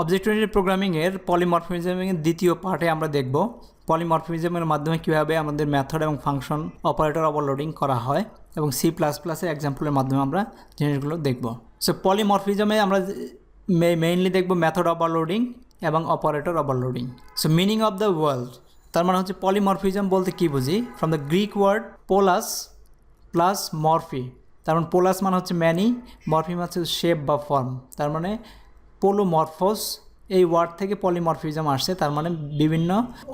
Object oriented প্রোগ্রামিংয়ের পলিমরফিজমের দ্বিতীয় পার্টে আমরা দেখব। পলিমরফিজমের মাধ্যমে কীভাবে আমাদের মেথড এবং ফাংশন অপারেটর ওভারলোডিং করা হয় এবং সি প্লাস প্লাসের এক্সাম্পলের মাধ্যমে আমরা জিনিসগুলো দেখব। সো পলিমরফিজমে আমরা মেইনলি দেখব মেথড ওভারলোডিং এবং operator overloading so meaning of the world তার মানে হচ্ছে পলিমরফিজম বলতে কী বুঝি? From the Greek word polus plus morphe তার মানে পোলাস মানে হচ্ছে ম্যানি মরফি মানে হচ্ছে শেপ বা ফর্ম তার মানে পোলোমরফোস এই ওয়ার্ড থেকে পলিমরফিজম আসছে, তার মানে বিভিন্ন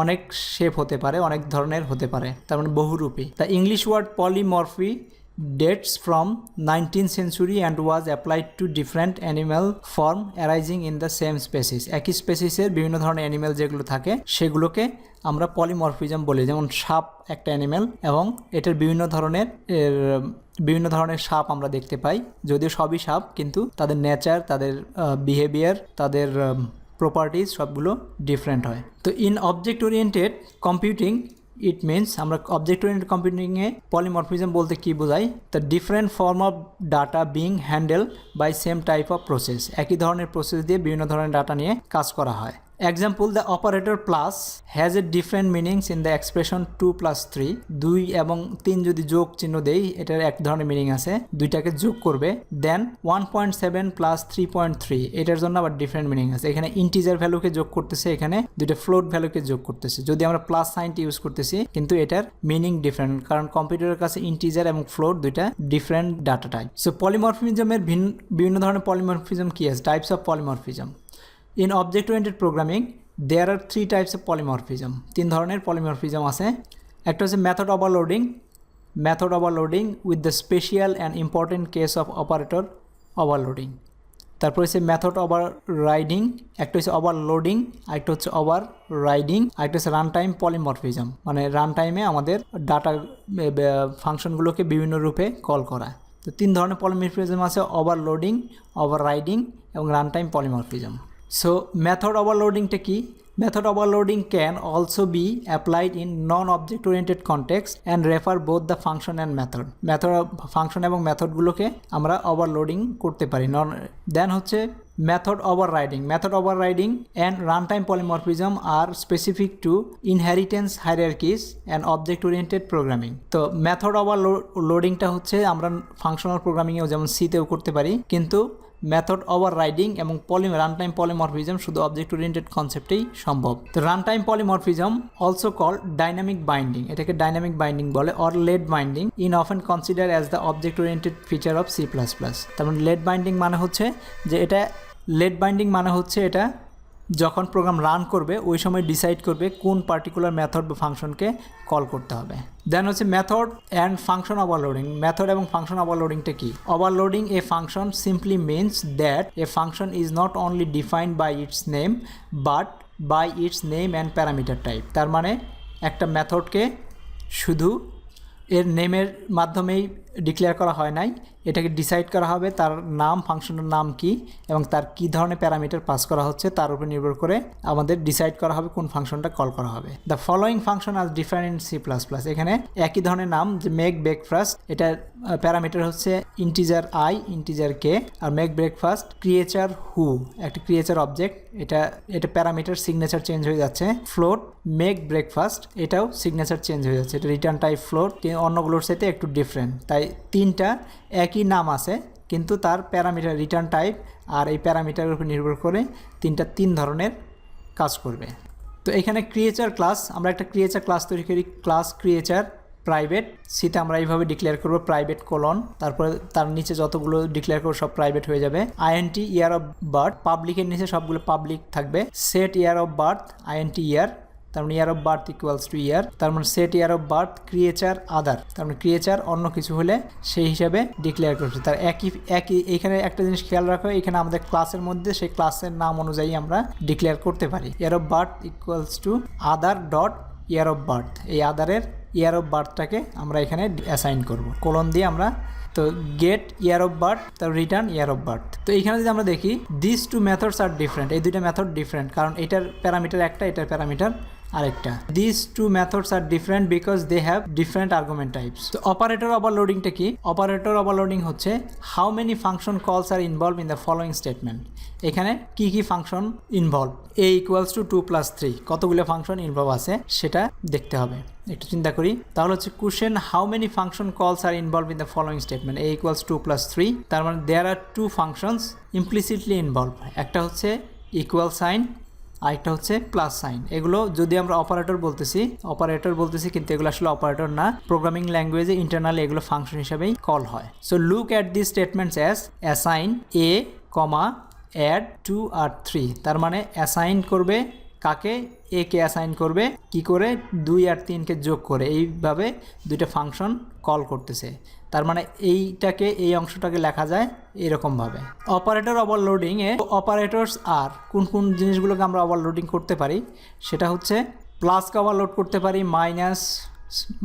অনেক শেপ হতে পারে, অনেক ধরনের হতে পারে, তার মানে বহুরূপী। তা English word polymorphy dates from 19th century and was applied to different animal form arising in the same species. একই স্পেসিসের বিভিন্ন ধরনের অ্যানিমেল যেগুলো থাকে, সেগুলোকে আমরা পলিমরফিজম বলি। যেমন সাপ একটা অ্যানিমেল এবং এটার বিভিন্ন ধরনের বিভিন্ন ধরনের সাপ আমরা দেখতে পাই। যদিও সবই সাপ, কিন্তু তাদের নেচার তাদের বিহেভিয়ার তাদের প্রপার্টিজ সবগুলো ডিফারেন্ট হয়। তো in object oriented computing it means আমরা অবজেক্ট ওরিয়েন্টেড কম্পিউটিংয়ে পলিমরফিজম বলতে কী বোঝাই? The different form of data being handled by same type of process একই ধরনের প্রসেস দিয়ে বিভিন্ন ধরনের ডাটা নিয়ে কাজ করা হয়। Example the operator plus has a different meanings in the expression two plus three দুই এবং তিন যদি যোগ চিহ্ন দেই, এটার এক ধরনের মিনিং আছে। দুইটাকে যোগ করবে। Then one point seven plus three point three এটার জন্য আবার ডিফারেন্ট মিনিং আছে। এখানে ইন্টিজার ভ্যালুকে যোগ করতেছে, এখানে দুইটা ফ্লোট ভ্যালুকে যোগ করতেছে। যদি আমরা প্লাস সাইনটি ইউজ করতেছি, কিন্তু এটার মিনিং ডিফারেন্ট কারণ কম্পিউটারের কাছে ইন্টিজার এবং ফ্লোট দুইটা ডিফারেন্ট ডাটা টাইপ সো পলিমরফিজমের ভিন্ন বিভিন্ন ধরনের পলিমরফিজম কি আছে? Types of polymorphism in object oriented programming there are three types of polymorphism তিন ধরনের পলিমরফিজম আছে। একটা হচ্ছে method overloading method overloading with the special and important case of operator overloading তারপর হচ্ছে মেথড ওভার রাইডিং একটা হচ্ছে ওভারলোডিং আরেকটা হচ্ছে ওভার রাইডিং আরেকটা হচ্ছে রান টাইম পলিমরফিজম মানে রান টাইমে আমাদের ডাটা ফাংশনগুলোকে বিভিন্ন রূপে কল করা তো তিন ধরনের পলিমরফিজম আছে ওভারলোডিং ওভার রাইডিং এবং run time polymorphism so method ওভারলোডিংটা কি? Overloading can also be applied in non object oriented context and refer both the function and method method function এবং মেথডগুলোকে আমরা ওভারলোডিং করতে পারি। নন দেন হচ্ছে method overriding and run time polymorphism are specific to inheritance hierarchies and object oriented programming তো ওভার লোডিংটা হচ্ছে আমরা ফাংশনাল প্রোগ্রামিংয়েও যেমন সিতেও করতে পারি, কিন্তু মেথড ওভার রাইডিং এবং পলিম রান টাইম পলিমরফিজম শুধু অবজেক্ট ওরিয়েন্টেড কনসেপ্টেই সম্ভব। তো run time polymorphism also call dynamic binding এটাকে ডাইনামিক বাইন্ডিং বলে or late binding in often consider as the object oriented feature of C plus plus তার মানে লেড বাইন্ডিং মানে হচ্ছে যে এটা লেড বাইন্ডিং মানে হচ্ছে এটা যখন প্রোগ্রাম রান করবে, ওই সময় ডিসাইড করবে কোন পার্টিকুলার মেথড বা ফাংশনকে কল করতে হবে। দেন হচ্ছে method and function overloading method এবং ফাংশন ওভারলোডিংটা কি? Overloading a function simply means that a function is not only defined by its name but by its name and parameter type তার মানে একটা মেথডকে শুধু এর নেমের মাধ্যমেই ডিক্লেয়ার করা হয় নাই। এটাকে ডিসাইড করা হবে তার নাম ফাংশনের নাম কি এবং তার কি ধরনের প্যারামিটার পাস করা হচ্ছে তার উপর নির্ভর করে আমাদের ডিসাইড করা হবে কোন ফাংশনটা কল করা হবে। The following function as different in C plus plus এখানে একই ধরনের নাম যে মেক ব্রেকফাস্ট এটার প্যারামিটার হচ্ছে ইন্টিজার আই ইন্টিজার কে আর মেক ব্রেকফাস্ট ক্রিয়েচার হু একটা ক্রিয়েচার অবজেক্ট এটা এটা প্যারামিটার সিগনেচার চেঞ্জ হয়ে যাচ্ছে। ফ্লোট মেক ব্রেকফাস্ট এটাও সিগনেচার চেঞ্জ হয়ে যাচ্ছে। এটা রিটার্ন টাইপ ফ্লোট অন্যগুলোর সাথে একটু ডিফারেন্ট তাই তিনটা একই নাম আছে, কিন্তু তার প্যারামিটার রিটার্ন টাইপ আর এই প্যারামিটারের উপর নির্ভর করে তিনটা তিন ধরনের কাজ করবে। তো এখানে ক্রিয়েচার ক্লাস আমরা একটা ক্রিয়েচার ক্লাস তৈরি করি ক্লাস ক্রিয়েচার প্রাইভেট সিতে আমরা এইভাবে ডিক্লেয়ার করব প্রাইভেট কলন তারপরে তার নিচে যতগুলো ডিক্লেয়ার করব সব প্রাইভেট হয়ে যাবে। আইএনটি ইয়ার অফ বার্থ পাবলিকের নিচে সবগুলো পাবলিক থাকবে। Set year of birth INT year তার মানে year of birth equals to year তার মানে set year of birth creature other তার মানে ক্রিয়েচার অন্য কিছু হলে সেই হিসাবে ডিক্লেয়ার করছে তার একই একই, এখানে একটা জিনিস খেয়াল রাখো, এখানে আমাদের ক্লাসের মধ্যে সেই ক্লাসের নাম অনুযায়ী আমরা ডিক্লেয়ার করতে পারি। Year of birth equals to other dot year of birth এই আদারের ইয়ার অফ বার্থটাকে আমরা এখানে অ্যাসাইন করব। কোলন দিয়ে আমরা, তো গেট ইয়ার অফ বার্থ তার রিটার্ন ইয়ার অফ বার্থ তো এখানে যদি আমরা দেখি this two methods are different এই দুইটা মেথড ডিফারেন্ট কারণ এটার প্যারামিটার একটা, এটার প্যারামিটার আরেকটা। This two methods are different because they have different argument types তো অপারেটর ওভারলোডিংটা কি? অপারেটর ওভারলোডিং হচ্ছে how many function calls are involve in the following statement এখানে কি কি function involve a equals to two plus three কতগুলো function involve আছে সেটা দেখতে হবে। একটু চিন্তা করি। তাহলে হচ্ছে question how many function calls are involved in the following statement a equals to plus three তার মানে there are two functions implicitly involved একটা হচ্ছে ইকুয়াল সাইন আরেকটা হচ্ছে প্লাস সাইন এগুলো যদি আমরা অপারেটর বলতেছি অপারেটর বলতেছি কিন্তু এগুলো আসলে অপারেটর না। প্রোগ্রামিং ল্যাঙ্গুয়েজে ইন্টারনাল এগুলো ফাংশন হিসাবেই কল হয়। So look at the statements as assign a comma add two R three তার মানে অ্যাসাইন করবে কাকে এ কে অ্যাসাইন করবে, কি করে দুই আর তিনকে যোগ করে, এইভাবে দুইটা ফাংশন কল করতেছে। তার মানে এইটাকে, এই অংশটাকে লেখা যায় এরকমভাবে। অপারেটর ওভারলোডিংয়ে অপারেটরস আর কোন কোন জিনিসগুলোকে আমরা ওভারলোডিং করতে পারি, সেটা হচ্ছে প্লাসকে ওভারলোড করতে পারি minus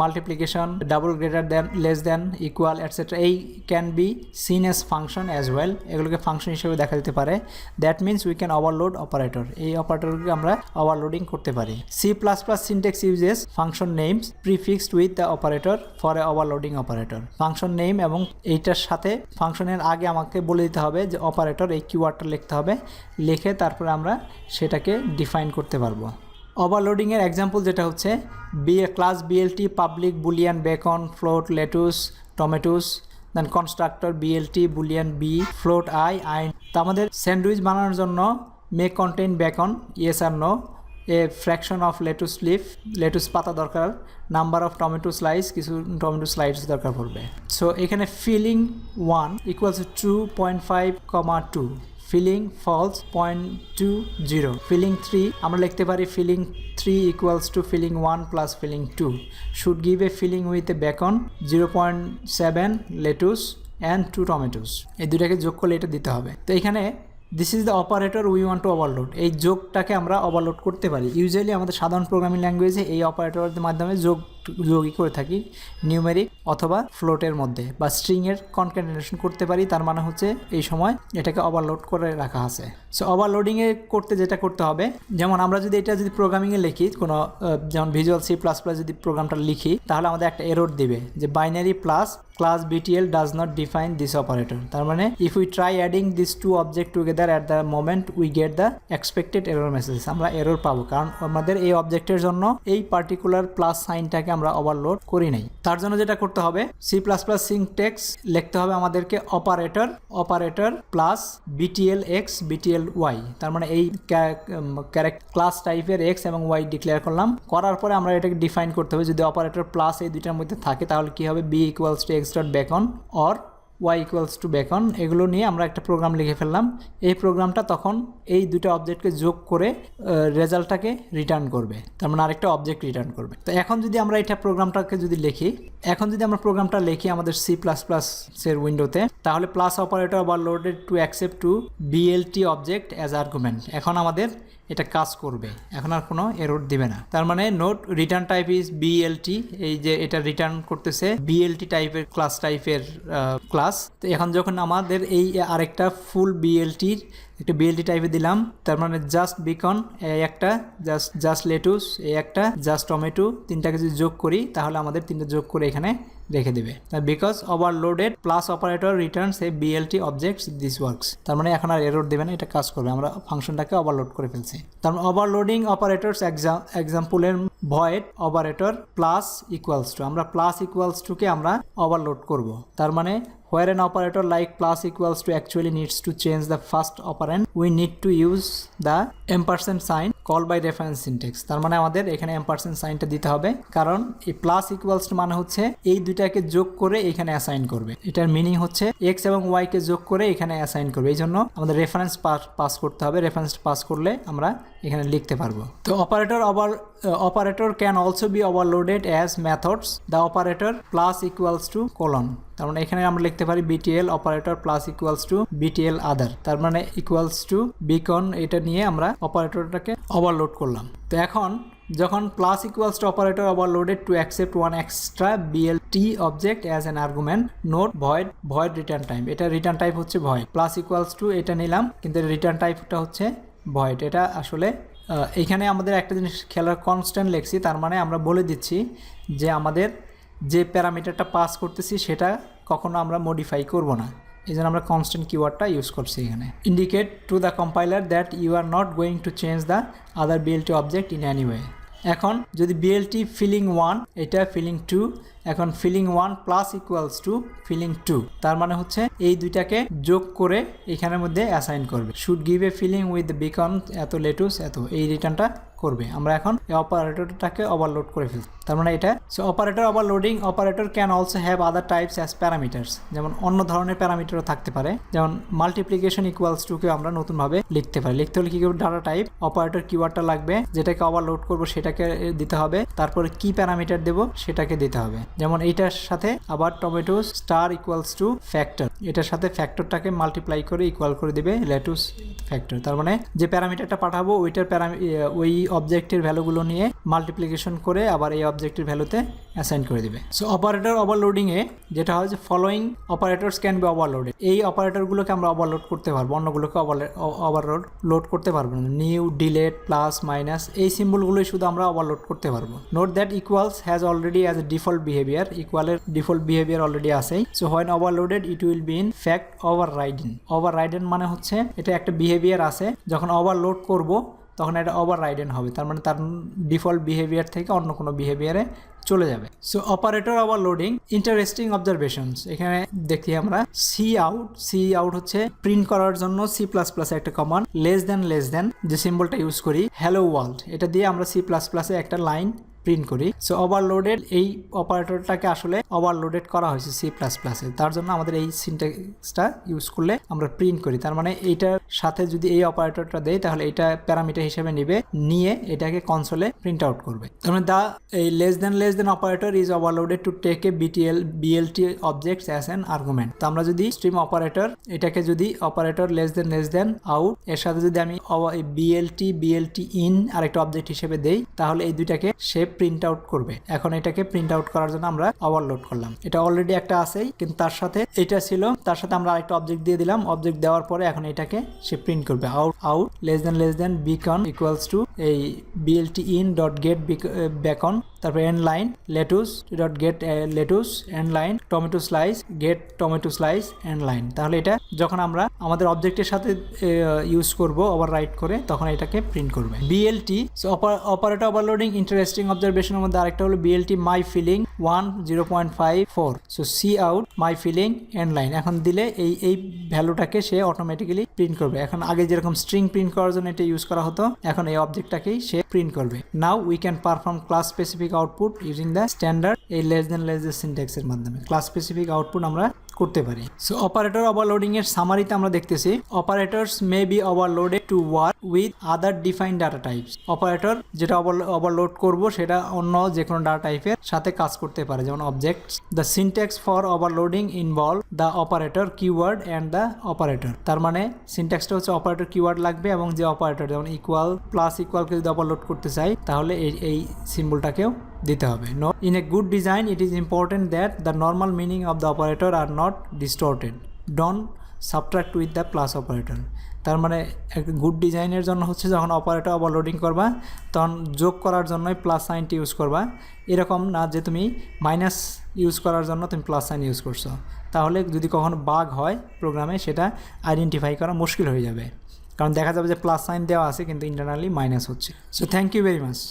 multiplication double greater than less than equal etcetera এই can be seen as function as well এগুলোকে ফাংশন হিসেবে দেখা যেতে পারে। That means we can overload operator এই অপারেটরকে আমরা ওভারলোডিং করতে পারি। C plus plus syntax uses function names prefixed with the operator for a overloading operator function name এবং এইটার সাথে ফাংশনের আগে আমাকে বলে দিতে হবে যে অপারেটর এই কিওয়ার্ডটা লিখতে হবে। লিখে তারপরে আমরা সেটাকে ডিফাইন করতে পারব। ওভারলোডিংয়ের এক্সাম্পল যেটা হচ্ছে B class BLT public boolean bacon float lettuce tomatoes then constructor BLT boolean B float I in তো আমাদের স্যান্ডউইচ বানানোর জন্য may contain bacon yes or no a fraction of lettuce leaf lettuce পাতা দরকার number of tomato slice কিছু tomato slides দরকার পড়বে। So এখানে filling one equals to point five comma two filling false point two zero filling three আমরা লিখতে পারি filling three equals to filling one plus filling two should give a filling with a bacon zero point seven lettuce and two tomatoes এই দুটাকে যোগ করলে এটা দিতে হবে। তো এখানে this is the operator we want to overload এই যোগটাকে আমরা ওভারলোড করতে পারি। ইউজুয়ালি আমাদের সাধারণ প্রোগ্রামিং ল্যাঙ্গুয়েজে এই অপারেটরের মাধ্যমে যোগ যোগই করে থাকি নিউমেরিক অথবা ফ্লোটের মধ্যে বা স্ট্রিংয়ের কনকেন্টেশন করতে পারি, তার মানে হচ্ছে এই সময় এটাকে ওভারলোড করে রাখা আছে। সো ওভারলোডিংয়ে করতে যেটা করতে হবে, যেমন আমরা যদি এটা যদি প্রোগ্রামিংয়ে লিখি, কোনো যেমন ভিজুয়াল সি প্লাস প্লাস যদি প্রোগ্রামটা লিখি, তাহলে আমাদের একটা এরর দিবে যে binary plus class BTL does not define this operator তার মানে if we try adding this two object together at the moment we get the expected error message আমরা এরর পাবো, কারণ আমাদের এই অবজেক্টের জন্য এই পার্টিকুলার প্লাস সাইনটাকে আমরা ওভারলোড করি নাই। তার জন্য যেটা করতে হবে সি প্লাস প্লাস সিনটেক্স লিখতে হবে আমাদেরকে operator operator plus BTL X BTL Y তার মানে এই ক্যারেক্ট ক্লাস টাইপের এক্স এবং ওয়াই ডিক্লেয়ার করলাম। করার পরে আমরা এটাকে ডিফাইন করতে হবে। যদি অপারেটর প্লাস এই দুইটার মধ্যে থাকে, তাহলে কি হবে? B equals to X dot bacon or Y equals to bacon এগুলো নিয়ে আমরা একটা প্রোগ্রাম লিখে ফেললাম। এই প্রোগ্রামটা তখন এই দুটো অবজেক্টকে যোগ করে রেজাল্টটাকে রিটার্ন করবে। তার মানে আরেকটা অবজেক্ট রিটার্ন করবে। তো এখন যদি আমরা এটা প্রোগ্রামটাকে যদি লিখি, এখন যদি আমরা প্রোগ্রামটা লিখি আমাদের সি প্লাস প্লাসের উইন্ডোতে তাহলে প্লাস অপারেটর বা loaded to accept two BLT object as argument এখন আমাদের এটা কাজ করবে। এখন আর কোনো এরর দিবে না। তার মানে note return type is BLT এই যে এটা রিটার্ন করতেছে বিএলটি টাইপের ক্লাস টাইপের ক্লাস তো এখন যখন আমাদের এই আরেকটা ফুল বিএলটির একটা বিএলটি টাইপে দিলাম, তার মানে জাস্ট বিকন একটা জাস্ট জাস্ট লেটুস এই একটা জাস্ট টমেটো তিনটাকে যদি যোগ করি, তাহলে আমাদের তিনটা যোগ করে এখানে রেখে দেবে। Because overloaded plus operator returns a BLT objects this works তার মানে এখন আর এরোড দেবে না, এটা কাজ করবে। আমরা ফাংশনটাকে ওভারলোড করে ফেলছি। তার মানে overloading operators এক্সাম্পলের void operator plus equals to আমরা প্লাস ইকুয়ালস টুকে আমরা ওভারলোড করব। তার মানে where an operator like plus equals to actually needs to change the first operand, we need to use the ampersand sign call by reference syntax তার মানে আমাদের এখানে ampersand সাইনটা দিতে হবে। কারণ, এই প্লাস ইকুয়ালস টু মানে হচ্ছে, এই দুইটাকে যোগ করে এখানে অ্যাসাইন করবে। এটার মিনিং হচ্ছে এক্স এবং ওয়াই কে যোগ করে এখানে অ্যাসাইন করবে। এই জন্য আমাদের রেফারেন্স পাস করতে হবে। রেফারেন্স পাস করলে আমরা এখানে লিখতে পারব। তো operator over operator can also be overloaded as methods the operator plus equals to colon তার মানে এখানে আমরা লিখতে পারি BTL operator plus equals to BTL other তার মানে ইকুয়ালস টু বিকন এটা নিয়ে আমরা অপারেটরটাকে ওভারলোড করলাম। তো এখন যখন plus equals to operator overloaded to accept one extra BLT object as an argument note void void return time এটা রিটার্ন টাইপ হচ্ছে ভয়েড প্লাস ইকুয়ালস টু এটা নিলাম, কিন্তু রিটার্ন টাইপটা হচ্ছে ভয়েড এটা আসলে এখানে আমাদের একটা জিনিস খেলার কনস্ট্যান্ট লেখছি, তার মানে আমরা বলে দিচ্ছি যে আমাদের যে প্যারামিটারটা পাস করতেছি সেটা কখনো আমরা মডিফাই করব না। এই জন্য আমরা কনস্ট্যান্ট কিওয়ার্ডটা ইউজ করছি এখানে। Indicate to the compiler that you are not going to change the other BLT object in any way এখন যদি বিএলটি ফিলিং ওয়ান এটা ফিলিং টু এখন filling one plus equals to filling two তার মানে হচ্ছে এই দুইটাকে যোগ করে এখানের মধ্যে অ্যাসাইন করবে। Should give a filling with bacon এত লেটুস এত, এই রিটার্নটা করবে। আমরা এখন এই অপারেটরটাকে ওভারলোড করে ফেলছি। তার মানে এটা so operator overloading operator can also have other types as parameters যেমন অন্য ধরনের প্যারামিটারও থাকতে পারে। যেমন মাল্টিপ্লিকেশন ইকুয়ালস টুকে আমরা নতুনভাবে লিখতে পারি। লিখতে হলে কী করব? ডাটা টাইপ অপারেটর কিওয়ার্ডটা লাগবে। যেটাকে ওভারলোড করব সেটাকে দিতে হবে। তারপরে কি প্যারামিটার দেবো? সেটাকে দিতে হবে। যেমন এইটার সাথে আবার tomato star equals to factor এটার সাথে ফ্যাক্টরটাকে মাল্টিপ্লাই করে ইকুয়াল করে দিবে লেটুস ফ্যাক্টর তার মানে যে প্যারামিটারটা পাঠাবো, ওইটার প্যারামি ওই অবজেক্টের ভ্যালুগুলো নিয়ে মাল্টিপ্লিকেশন করে আবার এই অবজেক্টের ভ্যালুতে অ্যাসাইন করে দিবে। সো অপারেটর ওভারলোডিংয়ে যেটা হয় যে following operators can be overloaded এই অপারেটরগুলোকে আমরা ওভারলোড করতে পারব, অন্যগুলোকে ওভারলোড লোড করতে পারব না। নিউ ডিলেট প্লাস মাইনাস এই সিম্বলগুলোই শুধু আমরা ওভারলোড করতে পারব। Note that equals has already as a default behaviour ইকুয়ালের default behaviour already আছেই। So when overloaded it will be in fact overriding overridden মানে হচ্ছে, এটা একটা বিহেভিয়ার আছে, যখন ওভারলোড করব তখন এটা ওভার রাইডেন হবে। তার মানে তার ডিফল্ট বিহেভিয়ার থেকে অন্য কোনো বিহেভিয়ারে চলে যাবে। So operator overloading interesting observations এখানে দেখি আমরা সি আউট সি আউট হচ্ছে প্রিন্ট করার জন্য সি প্লাস প্লাস একটা command less than less than যে সিম্বলটা ইউজ করি হ্যালো ওয়ার্ল্ড এটা দিয়ে আমরা সি প্লাস প্লাসে একটা লাইন প্রিন্ট করি। সো ওভারলোডেড এই অপারেটরটাকে আসলে ওভারলোডেড করা হয়েছে সি প্লাস প্লাসে তার জন্য আমাদের এই সিনটেক্সটা ইউজ করলে আমরা প্রিন্ট করি। তার মানে এইটার সাথে যদি এই অপারেটরটা দেই তাহলে এটা প্যারামিটার হিসেবে নিবে, নিয়ে এটাকে কনসোলে প্রিন্ট আউট করবে। তার মানে দা এই less than less than operator is overloaded to take a BTL BLT objects as an argument তো আমরা যদি স্ট্রিম অপারেটর এটাকে যদি operator less than less than out এর সাথে যদি আমি বিএলটি বিএলটি ইন আরেকটা অবজেক্ট হিসেবে দেই, তাহলে এই দুইটাকে সে প্রিন্ট আউট করবে। এখন এটাকে প্রিন্ট আউট করার জন্য আমরা ওভারলোড করলাম। এটা অলরেডি একটা আছেই, কিন্তু তার সাথে এটা ছিল, তার সাথে আমরা আরেকটা অবজেক্ট দিয়ে দিলাম। অবজেক্ট দেওয়ার পরে এখন এটাকে সে প্রিন্ট করবে। Out out less than less than bacon equals to এই BLT in dot get bacon তারপর end line lettuce dot get lettuce end line tomato slice get tomato slice end line তাহলে এটা যখন আমরা আমাদের অবজেক্টের সাথে ইউজ করব ওভার রাইট করে, তখন এটাকে প্রিন্ট করবে। বিএলটি অপারেটর ওভারলোডিং ইন্টারেস্টিং অবজারভেশনের মধ্যে আরেকটা হলো BLT my filling one zero point five four so C out my filling end line এখন দিলে এই এই ভ্যালুটাকে সে অটোমেটিক্যালি প্রিন্ট করবে। এখন আগে যেরকম স্ট্রিং প্রিন্ট করার জন্য এটা ইউজ করা হতো, এখন এই অবজেক্টটাকেই সে প্রিন্ট করবে। Now we can perform class specific output using the standard এই লেস দেন লেস দ্য সিনট্যাক্সের মাধ্যমে। ক্লাস স্পেসিফিক আউটপুট আমরা করতে পারি। সো অপারেটর ওভারলোডিং এর সামারিতে আমরা দেখতেছি operators may be overloaded to work with other define data types operator যেটা ওভারলোড করব, সেটা অন্য যে কোনো ডাটা টাইপের সাথে কাজ করতে পারে, যেমন object the syntax for overloading involve the operator keyword and the operator তার মানে সিনট্যাক্সটা হচ্ছে অপারেটর কিওয়ার্ড লাগবে এবং যে অপারেটর যেমন ইকুয়াল প্লাস ইকুয়ালকে যদি ওভারলোড করতে চাই, তাহলে এই এই সিম্বলটাকেও দিতে হবে। In a good design it is important that the normal meaning of the operator are not distorted don't subtract with the plus operator তার মানে গুড ডিজাইনের জন্য হচ্ছে যখন অপারেটর ওভারলোডিং করবা, তখন যোগ করার জন্যই প্লাস সাইনটি ইউজ করবা। এরকম না যে তুমি মাইনাস ইউজ করার জন্য তুমি প্লাস সাইন ইউজ করছ। তাহলে যদি কখনো বাগ হয় প্রোগ্রামে সেটা আইডেন্টিফাই করা মুশকিল হয়ে যাবে। কারণ দেখা যাবে যে প্লাস সাইন দেওয়া আছে, কিন্তু ইন্টারনালি মাইনাস হচ্ছে। So thank you very much